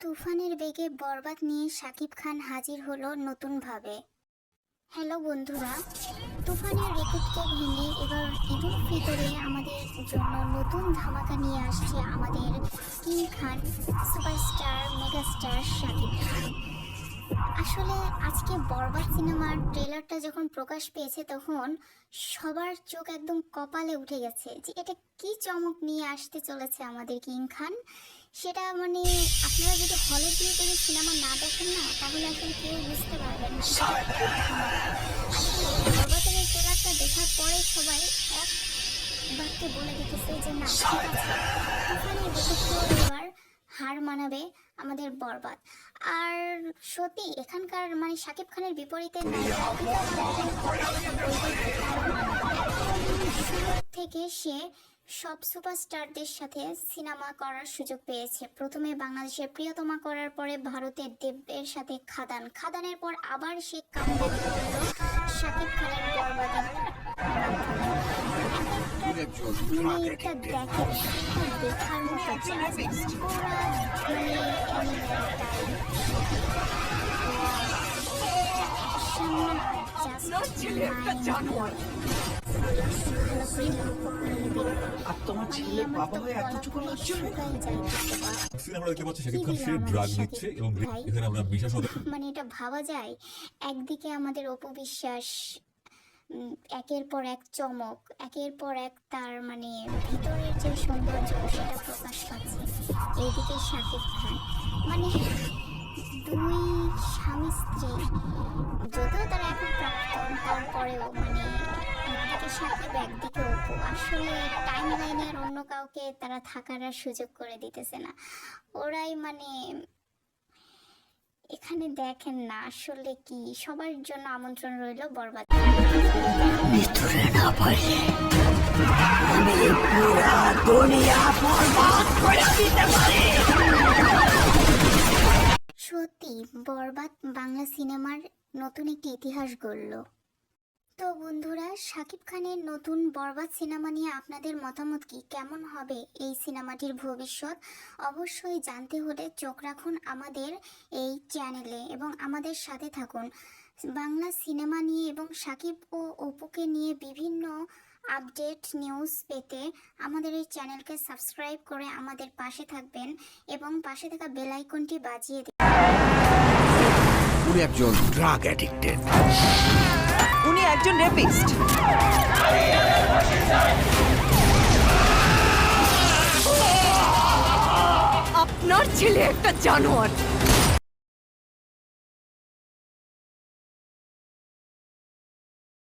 তুফানের বেগে বরবাদ নিয়ে শাকিব খান হাজির হলো নতুনভাবে। হ্যালো বন্ধুরা, তুফানের রেকর্ডকে ভেঙে এবার ঈদুল ফিতরে আমাদের জন্য নতুন ধামাকা নিয়ে আসছে আমাদের king Khan, superstar, megastar Shakib Khan. আসলে আজকে বরবাদ সিনেমার ট্রেলারটা যখন প্রকাশ পেয়েছে তখন সবার চোখ একদম কপালে উঠে গেছে যে এটা কি চমক নিয়ে আসতে চলেছে আমাদের কিং খান। সেটা মানে আপনারা যদি হলে গিয়ে কোনো সিনেমা না দেখেন না, তাহলে আসলে কেউ বুঝতে পারবেন না। এই ট্রেলারটা দেখার পরে সবাই এক বাক্যে বলে দিতেছে যে, না, ঠিক আছে। হার মানাবে আমাদের বরবাদ। আর সত্যি এখানকার মানে শাকিব খানের বিপরীতে নায়িকা থেকে সে সব সুপারস্টারদের সাথে সিনেমা করার সুযোগ পেয়েছে। প্রথমে বাংলাদেশের প্রিয়তমা করার পরে ভারতের দেবের সাথে খাদান। খাদানের পর আবার সে কামব্যাক করল শাকিব খানের বরবাদের দেখে দেখার মতো মানে আর তোমার ছেলে বাবা হয়ে এত চুপ লাগছে দেখতে পাচ্ছি শাকিব খান সে ড্রাগ নিচ্ছে এবং এখানে আমরা বিশ্বাস মানে এটা ভাবা যায় একদিকে আমাদের অপবিশ্বাস একের পর এক চমক একের পর এক তার মানে ভিতরের যে সৌন্দর্য সেটা প্রকাশ পাচ্ছে। এইদিকে শাকিব খান। মানে দুই স্বামী স্ত্রী যদিও তারা তারপরেও মানে একদিকে সাকিব একদিকে অপু আসলে টাইম লাইনের অন্য কাউকে তারা থাকার আর সুযোগ করে দিতেছে না। ওরাই মানে এখানে দেখেন না আসলে কি সবার জন্য আমন্ত্রণ রইল বরবাদ। ভিতরে না পারলে আমি পুরা দুনিয়া বরবাদ করে দিতে পারি। সত্যি বরবাদ বাংলা সিনেমার নতুন একটি ইতিহাস গড়ল। তো বন্ধুরা, শাকিব খানের নতুন বরবাদ সিনেমা নিয়ে আপনাদের মতামত কি? কেমন হবে এই সিনেমাটির ভবিষ্যৎ? অবশ্যই জানতে হলে চোখ রাখুন আমাদের এই চ্যানেলে এবং আমাদের সাথে থাকুন। বাংলা সিনেমা নিয়ে এবং শাকিব ও অপুকে নিয়ে বিভিন্ন আপডেট নিউজ পেতে আমাদের এই চ্যানেলকে সাবস্ক্রাইব করে আমাদের পাশে থাকবেন এবং পাশে থাকা বেল আইকনটি বাজিয়ে দিন। একজন ড্রাগ অ্যাডিক্টেড। একজন রেপিস্ট আপনার ছেলে একটা জানোয়ার